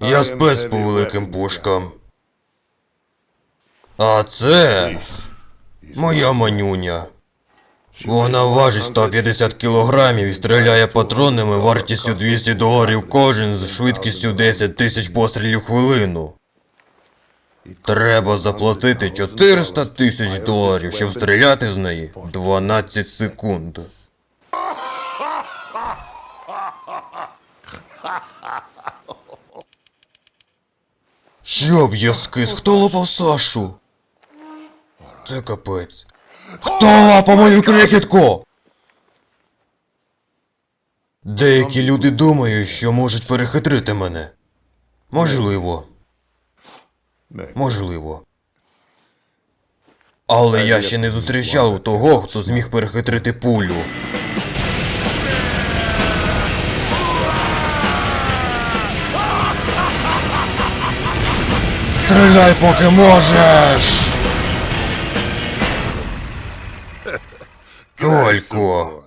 Я спец по великим пушкам. А це моя манюня. Вона важить 150 кілограмів і стріляє патронами вартістю 200 доларів кожен з швидкістю 10 тисяч пострілів хвилину. Треба заплатити 400 тисяч доларів, щоб стріляти з неї 12 секунд. Щоб я скис, хто лапав Сашу? Це капець. Хто лапав мою крихітку? Деякі люди думають, що можуть перехитрити мене. Можливо, можливо. Але я ще не зустрічав того, хто зміг перехитрити пулю. Стріляй, поки можеш! Тільки.